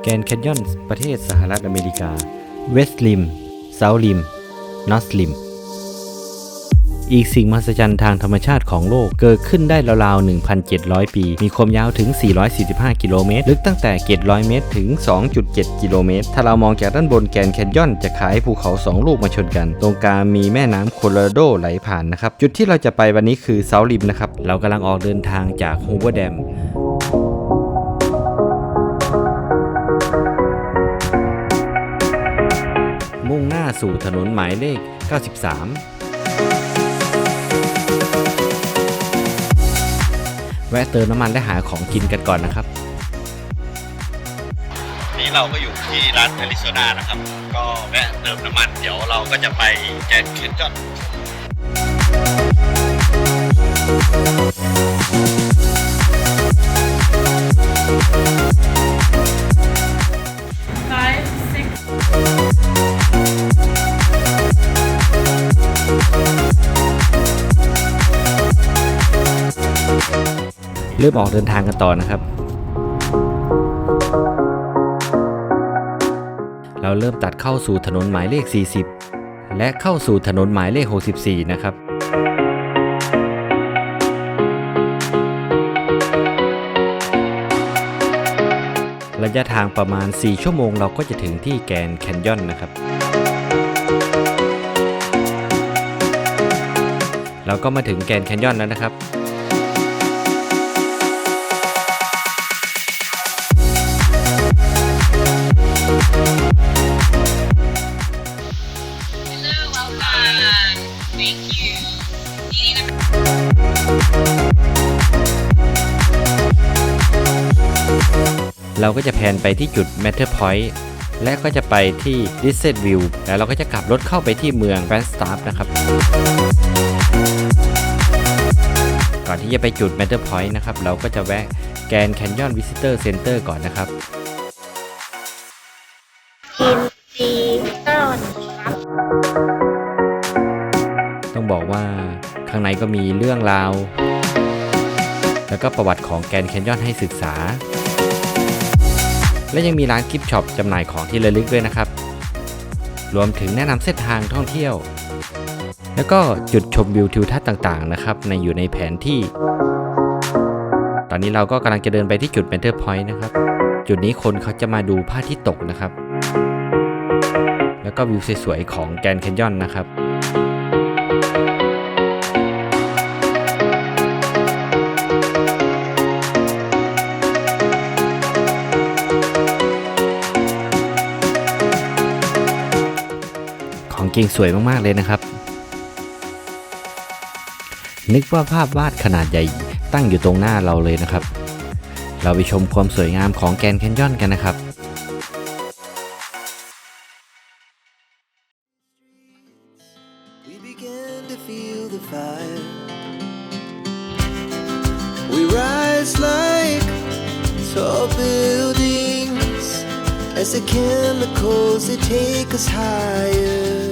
แกนแคนยอนประเทศสหรัฐอเมริกา เวสต์ลิมเซาท์ลิมนอสลิม อีกสิ่งมหัศจรรย์ทางธรรมชาติของโลกเกิดขึ้นได้ราวๆ 1,700 ปี มีความยาวถึง 445 กิโลเมตร ลึกตั้งแต่ 700 เมตร ถึง 2.7 กิโลเมตร ถ้าเรามองจากด้านบนแกนแคนยอนจะคล้ายภูเขา 2 ลูกมาชนกัน ตรงกลางมีแม่น้ำโคโลราโดไหลผ่านนะครับ จุดที่เราจะไปวันนี้คือเซาลิมนะครับ เรากำลังออกเดินทางจากฮูเวอร์แดม สู่ถนนหมายเลข 93 แวะเติมน้ำมันและหาของกินกันก่อนนะครับ นี่เราก็อยู่ที่ร้านแอริโซนานะครับ ก็แวะเติมน้ำมันเดี๋ยวเราก็จะไปแกนด์แคนยอน five, เริ่มออกเดินทางกันต่อนะครับ เราเริ่มตัดเข้าสู่ถนนหมายเลข 40 และเข้าสู่ถนนหมายเลข 64 นะครับระยะทางประมาณ 4 ชั่วโมงเราก็จะถึงที่แกนแคนยอนนะครับ เราก็มาถึงแกนแคนยอนแล้วนะครับ เราก็จะแพนไปที่จุด Matter Point และก็จะไปที่ d i s s e t View แล้วเราก็จะกลับรถเข้าไปที่เมือง g r a n d s t a f นะครับ ก่อนที่จะไปจุด Matter Point นะครับ เราก็จะแวะแกน Canyon Visitor Center ก่อนนะครับกินซีก้อนครับต้องบอกว่าข้างในก็มีเรื่องราว แล้วก็ประวัติของแกนแคนยอนให้ศึกษา และยังมีร้านกิฟต์ช็อปจำหน่ายของที่ระลึกด้วยนะครับ รวมถึงแนะนำเส้นทางท่องเที่ยว แล้วก็จุดชมวิวทิวทัศน์ต่างๆนะครับในอยู่ในแผนที่ ตอนนี้เราก็กำลังจะเดินไปที่จุด Mentor Point นะครับ จุดนี้คนเขาจะมาดูพระอาทิตย์ตกนะครับ แล้วก็วิวสวยๆของแกนแคนยอนนะครับ ของจริงสวยมากๆเลยนะครับ นึกว่าภาพวาดขนาดใหญ่ตั้งอยู่ตรงหน้าเราเลยนะครับ เราไปชมความสวยงามของแกนแคนยอนกันนะครับ We began to feel the fire. We rise like tall buildings as the chemicals they take us higher.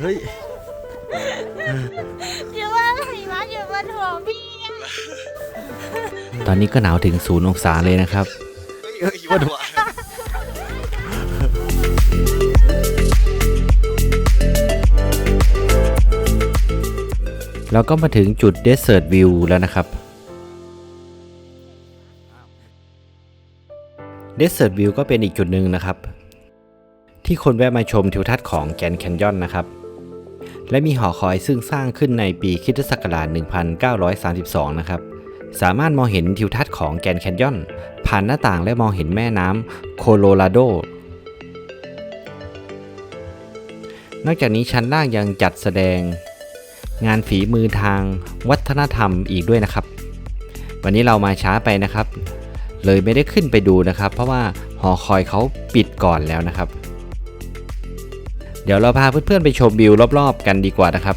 เฮ้ยอย่าว่าหิมะอยู่บนหัวพี่อะตอนนี้ก็หนาวถึงศูนย์องศาเลยนะครับ เฮ้ยหิมะถั่วเราก็มาถึงจุด Desert View แล้วนะครับเดสเ e ร์ v วิวก็เป็นอีกจุดหนึ่งนะครับ ที่คนแวะมาชมทิวทัศน์ของแกรนด์แคนยอนนะครับ และมีหอคอยซึ่งสร้างขึ้นในปีคิตศักราช 1932 นะครับ สามารถมองเห็นทิวทัศน์ของแกนแคนยอน ผ่านหน้าต่างและมองเห็นแม่น้ำโคโลราโด นอกจากนี้ชั้นล่างยังจัดแสดง งานฝีมือทางวัฒนธรรมอีกด้วยนะครับ วันนี้เรามาช้าไปนะครับ เลยไม่ได้ขึ้นไปดูนะครับ เพราะว่าหอคอยเขาปิดก่อนแล้วนะครับ เดี๋ยวเราพาเพื่อนๆไปชมวิวรอบๆกันดีกว่านะครับ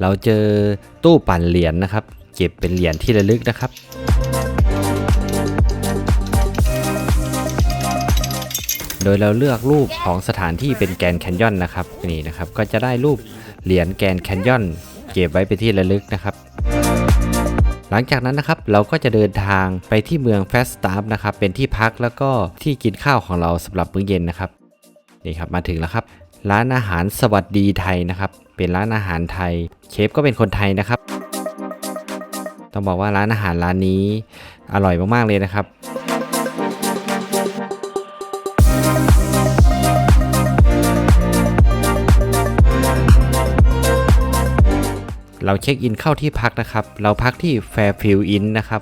เราเจอตู้ปั่นเหรียญนะครับ เก็บเป็นเหรียญที่ระลึกนะครับ โดยเราเลือกรูปของสถานที่เป็นแกนแคนยอนนะครับนี่นะครับก็จะได้รูปเหรียญแกนแคนยอนเก็บไว้เป็นที่ระลึกนะครับหลังจากนั้นนะครับเราก็จะเดินทางไปที่เมืองแฟสตาฟนะครับเป็นที่พักแล้วก็ที่กินข้าวของเราสำหรับมื้อเย็นนะครับนี่ครับมาถึงแล้วครับ ร้านอาหารสวัสดีไทยนะครับ เป็นร้านอาหารไทย เชฟก็เป็นคนไทยนะครับ ต้องบอกว่าร้านอาหารร้านนี้อร่อยมากๆเลยนะครับเราเช็คอินเข้าที่พักนะครับ เราพักที่ Fairfield Inn นะครับ